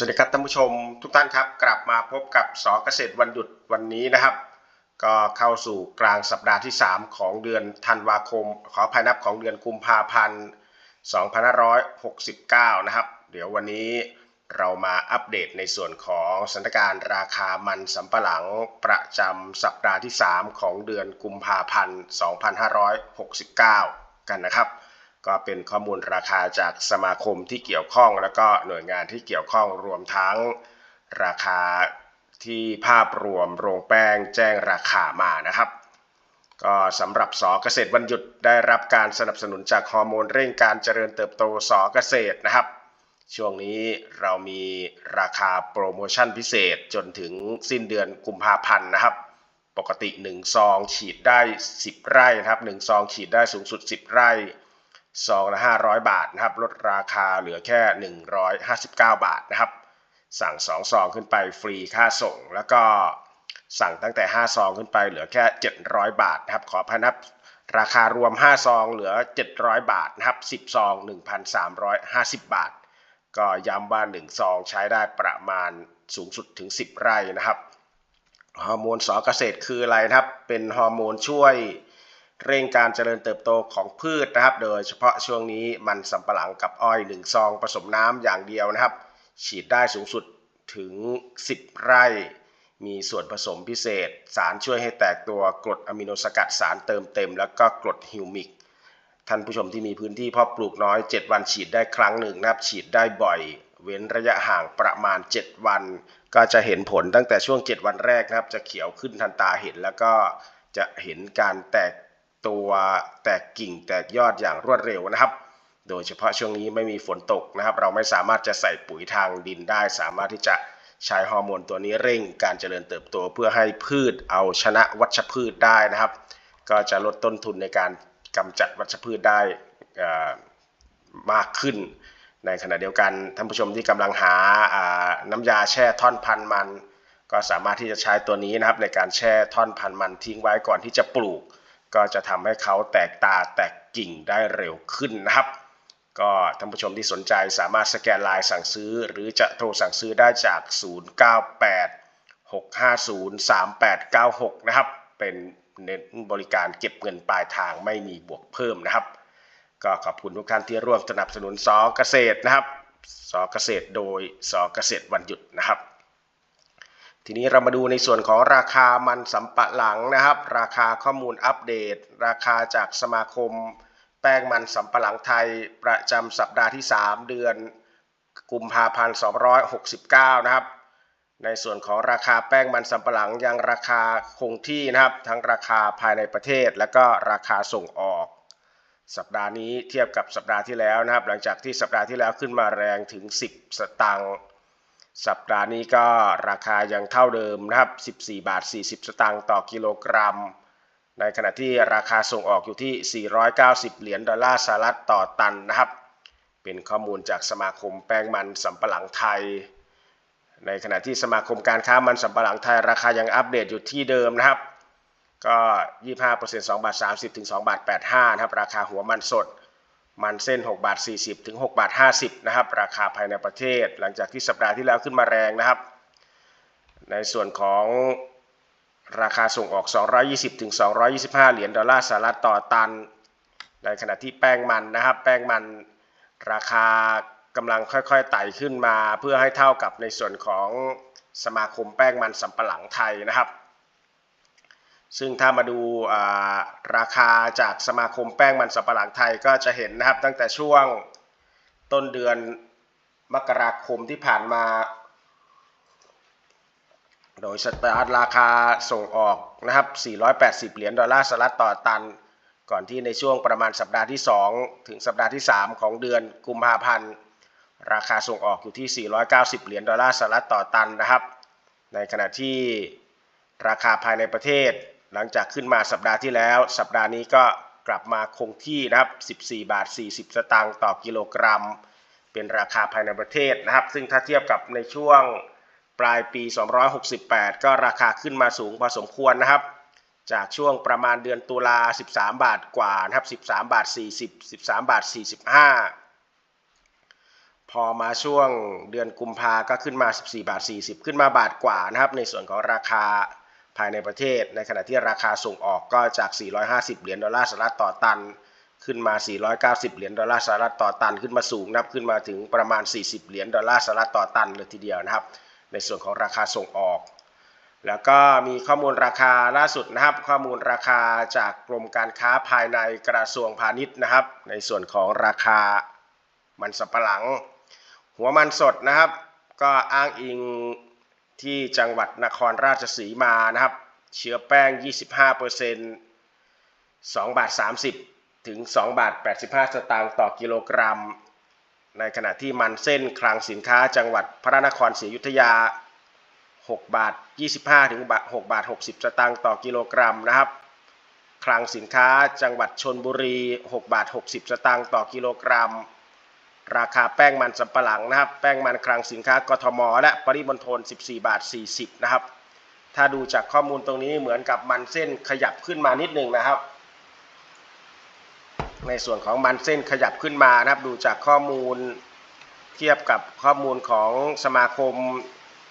สวัสดีครับท่านผู้ชมทุกท่านครับ กลับมาพบกับสอเกษตรวันหยุดวันนี้นะครับ ก็เข้าสู่กลางสัปดาห์ที่ 3 ของเดือนธันวาคม ขอภัยนับของเดือนกุมภาพันธ์2569 นะครับ เดี๋ยววันนี้เรามาอัปเดตในส่วนของสถานการณ์ราคามันสำปะหลังประจำสัปดาห์ที่ 3 ของเดือนกุมภาพันธ์2569 กันนะครับ ก็เป็นข้อมูลราคาจากสมาคมที่เกี่ยวข้องแล้วก็หน่วยงานที่เกี่ยวข้องรวมทั้งราคาที่ภาพรวมโรงแป้งแจ้งราคามานะครับ ก็สำหรับสอเกษตรวันหยุดได้รับการสนับสนุนจากฮอร์โมนเร่งการเจริญเติบโตสอเกษตรนะครับ ช่วงนี้เรามีราคาโปรโมชั่นพิเศษจนถึงสิ้นเดือนกุมภาพันธ์นะครับ ปกติ 1 ซองฉีดได้ 10 ไร่นะครับ1ซองฉีดได้สูงสุด 10 ไร่ ซองละ500 บาทนะครับ ลดราคาเหลือแค่ 159 บาทนะครับ สั่ง2ซองขึ้นไปฟรีค่าส่ง แล้วก็สั่งตั้งแต่ 5 ซองขึ้นไปเหลือแค่ 700 บาทนะครับ ขอพนับราคารวม 5 ซองเหลือ 700 บาทนะครับ 10 ซอง 1,350 บาท ก็ย้ำว่า 1 ซองใช้ได้ประมาณสูงสุดถึง 10 ไร่นะครับ ฮอร์โมนสอเกษตรคืออะไรนะครับ เป็นฮอร์โมนช่วย เร่งการเจริญเติบโตของพืชนะครับ โดยเฉพาะช่วงนี้มันสำปะหลังกับอ้อย 1 ซองผสมน้ำอย่างเดียวนะครับ ฉีดได้สูงสุดถึง 10 ไร่ มีส่วนผสมพิเศษ สารช่วยให้แตกตัวกรดอะมิโนสกัดสารเติมเต็ม แล้วก็กรดฮิวมิก ท่านผู้ชมที่มีพื้นที่เพาะปลูกน้อย 7 วันฉีดได้ครั้งหนึ่งนะครับ ฉีดได้บ่อย เว้นระยะห่างประมาณ 7 วัน ก็จะเห็นผลตั้งแต่ช่วง 7 วันแรกนะครับ จะเขียวขึ้นทันตาเห็นแล้วก็จะเห็นการแตก ตัวแตกกิ่งแตกยอดอย่างรวดเร็วนะครับ โดยเฉพาะช่วงนี้ไม่มีฝนตกนะครับ เราไม่สามารถจะใส่ปุ๋ยทางดินได้ สามารถที่จะใช้ฮอร์โมนตัวนี้เร่งการเจริญเติบโตเพื่อให้พืชเอาชนะวัชพืชได้นะครับ ก็จะลดต้นทุนในการกำจัดวัชพืชได้มากขึ้น ในขณะเดียวกันท่านผู้ชมที่กำลังหาน้ำยาแช่ท่อนพันมัน ก็สามารถที่จะใช้ตัวนี้นะครับในการแช่ท่อนพันมันทิ้งไว้ก่อนที่จะปลูก ก็จะทำให้เขาแตกตาแตกกิ่งได้เร็วขึ้นนะครับ ก็ท่านผู้ชมที่สนใจสามารถสแกนไลน์สั่งซื้อ หรือจะโทรสั่งซื้อได้จาก 098 650 3896 นะครับ เป็นเน้นบริการเก็บเงินปลายทางไม่มีบวกเพิ่มนะครับ ก็ขอบคุณทุกท่านที่ร่วมสนับสนุนสอเกษตรนะครับสอเกษตรโดยสอเกษตรวันหยุดนะครับ ทีนี้เรามาดูในส่วนของราคามันสำปะหลังนะครับ ราคาข้อมูลอัปเดต ราคาจากสมาคม แป้งมันสำปะหลังไทย ประจำสัปดาห์ที่ 3 เดือนกุมภาพันธ์2569 นะครับ ในส่วนของราคาแป้งมันสำปะหลังยังราคาคงที่นะครับ ทั้งราคาภายในประเทศ และก็ราคาส่งออก สัปดาห์นี้เทียบกับสัปดาห์ที่แล้วนะครับ หลังจากที่สัปดาห์ที่แล้วขึ้นมาแรงถึง 10 สตางค์ สัปดาห์นี้ก็ราคายังเท่าเดิมนะครับ 14 บาท 40 สตางค์ต่อกิโลกรัม ในขณะที่ราคาส่งออกอยู่ที่ 490 เหรียญดอลลาร์สหรัฐต่อตันนะครับ เป็นข้อมูลจากสมาคมแป้งมันสำปะหลังไทย ในขณะที่สมาคมการค้ามันสำปะหลังไทย ราคายังอัปเดตอยู่ที่เดิมนะครับ ก็ 25% 2บาท30ถึง2บาท85นะครับ ราคาหัวมันสด มันเส้น 6 บาท 40 ถึง 6 บาท 50 นะครับ ราคาภายในประเทศ หลังจากที่สัปดาห์ที่แล้วขึ้นมาแรงนะครับ ในส่วนของราคาส่งออก 220 ถึง 225 เหรียญดอลลาร์สหรัฐต่อตัน ในขณะที่แป้งมันนะครับ แป้งมันราคากำลังค่อยๆไต่ขึ้นมา เพื่อให้เท่ากับในส่วนของสมาคมแป้งมันสำปะหลังไทยนะครับ ซึ่งถ้ามาดูราคาจากสมาคมแป้งมันสับปะหลังไทยก็จะเห็นนะครับ ตั้งแต่ช่วงต้นเดือนมกราคมที่ผ่านมา โดยสตาร์ทราคาส่งออกนะครับ 480 เหรียญดอลลาร์สหรัฐต่อตัน ก่อนที่ในช่วงประมาณสัปดาห์ที่ 2 ถึงสัปดาห์ที่ 3 ของเดือนกุมภาพันธ์ ราคาส่งออกอยู่ที่ 490 เหรียญดอลลาร์สหรัฐต่อตันนะครับ ในขณะที่ราคาภายในประเทศ หลังจากขึ้นมาสัปดาห์ที่แล้ว สัปดาห์นี้ก็กลับมาคงที่นะครับ14 บาท 40 สตางค์ต่อกิโลกรัม เป็นราคาภายในประเทศนะครับ ซึ่งถ้าเทียบกับในช่วงปลายปี 268 ก็ราคาขึ้นมาสูงพอสมควรนะครับ จากช่วงประมาณเดือนตุลา 13 บาทกว่านะครับ 13 บาท 40 13 บาท 45 พอมาช่วงเดือนกุมภาก็ขึ้นมา 14 บาท 40 ขึ้นมาบาทกว่านะครับ ในส่วนของราคาายในประเทศ ในขณะที่ราคาส่งออกก็จาก 450 เหรียญดอลลาร์สหรัฐต่อตัน ขึ้นมา 490 เหรียญดอลลาร์สหรัฐต่อตัน ขึ้นมาสูงนับขึ้นมาถึงประมาณ 40 เหรียญดอลลาร์สหรัฐต่อตันเลยทีเดียวนะครับ ในส่วนของราคาส่งออก แล้วก็มีข้อมูลราคาล่าสุดนะครับ ข้อมูลราคาจากกรมการค้าภายในกระทรวงพาณิชย์นะครับ ในส่วนของราคามันสำปะหลัง หัวมันสดนะครับ ก็อ้างอิง ที่จังหวัดนครราชสีมานะครับ เชื้อแป้ง 25% 2 บาท 30 ถึง 2 บาท 85 สตางค์ต่อกิโลกรัม ในขณะที่มันเส้นคลังสินค้าจังหวัดพระนครศรีอยุธยา 6 บาท 25 ถึง6บาท 60 สตางค์ต่อกิโลกรัมนะครับ คลังสินค้าจังหวัดชนบุรี 6 บาท 60 สตางค์ต่อกิโลกรัม ราคาแป้งมันสำปะหลังนะครับ แป้งมันคลังสินค้ากทม และปริมณฑล 14 บาท 40 นะครับ ถ้าดูจากข้อมูลตรงนี้เหมือนกับมันเส้นขยับขึ้นมานิดหนึ่งนะครับ ในส่วนของมันเส้นขยับขึ้นมานะครับ ดูจากข้อมูลเทียบกับข้อมูลของสมาคม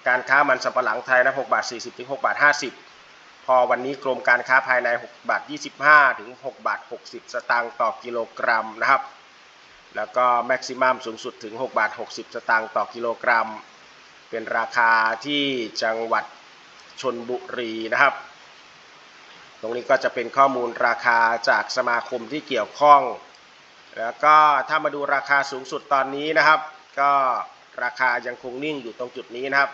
การค้ามันสำปะหลังไทยนะ6บาท 40 ถึง 6 บาท 50 พอวันนี้กรมการค้าภายใน 6 บาท 25 ถึง 6 บาท 60 สตางค์ต่อกิโลกรัมนะครับ แล้วก็แม็กซิมัมสูงสุดถึง 6 บาท 60 สตางค์ต่อกิโลกรัม เป็นราคาที่จังหวัดชนบุรีนะครับ ตรงนี้ก็จะเป็นข้อมูลราคาจากสมาคมที่เกี่ยวข้อง แล้วก็ถ้ามาดูราคาสูงสุดตอนนี้นะครับ ก็ราคายังคงนิ่งอยู่ตรงจุดนี้นะครับ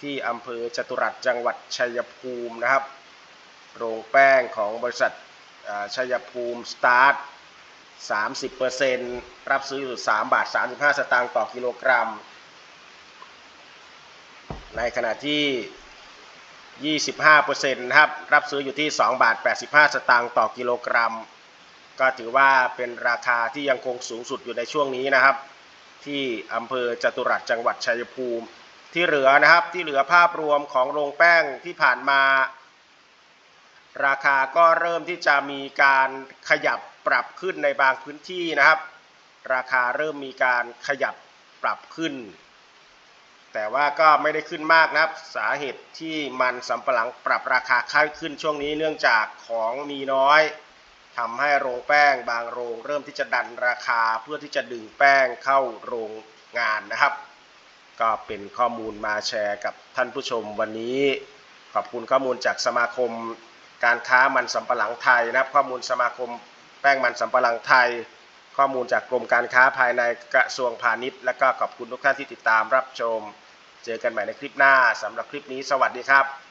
ที่อำเภอจตุรัสจังหวัดชัยภูมินะครับ โรงแป้งของบริษัทชัยภูมิสตาร์ท 30%รับซื้ออยู่ 3 บาท 35 สตางค์ต่อกิโลกรัม ในขณะที่ 25%นะครับ รับซื้ออยู่ที่ 2 บาท 85 สตางค์ต่อกิโลกรัม ก็ถือว่าเป็นราคาที่ยังคงสูงสุดอยู่ในช่วงนี้นะครับ ที่อำเภอจตุรัสจังหวัดชัยภูมิ ที่เหลือนะครับ ที่เหลือภาพรวมของโรงแป้งที่ผ่านมา ราคาก็เริ่มที่จะมีการขยับ ปรับขึ้นในบางพื้นที่นะครับ ราคาเริ่มมีการขยับปรับขึ้น แต่ว่าก็ไม่ได้ขึ้นมากนะครับ สาเหตุที่มันสำปะหลังปรับราคาค่าขึ้นช่วงนี้เนื่องจากของมีน้อยทำให้โรงแป้งบางโรง เริ่มที่จะดันราคาเพื่อที่จะดึงแป้งเข้าโรงงานนะครับ ก็เป็นข้อมูลมาแชร์กับท่านผู้ชมวันนี้ ขอบคุณข้อมูลจากสมาคมการค้ามันสำปะหลังไทยนะครับ ข้อมูลสมาคม ป้งมันสำปะหลังไทย ข้อมูลจากกรมการค้าภายในกระทรวงพาณิชย์ และก็ขอบคุณทุกท่านที่ติดตามรับชม เจอกันใหม่ในคลิปหน้าสำหรับคลิปนี้สวัสดีครับ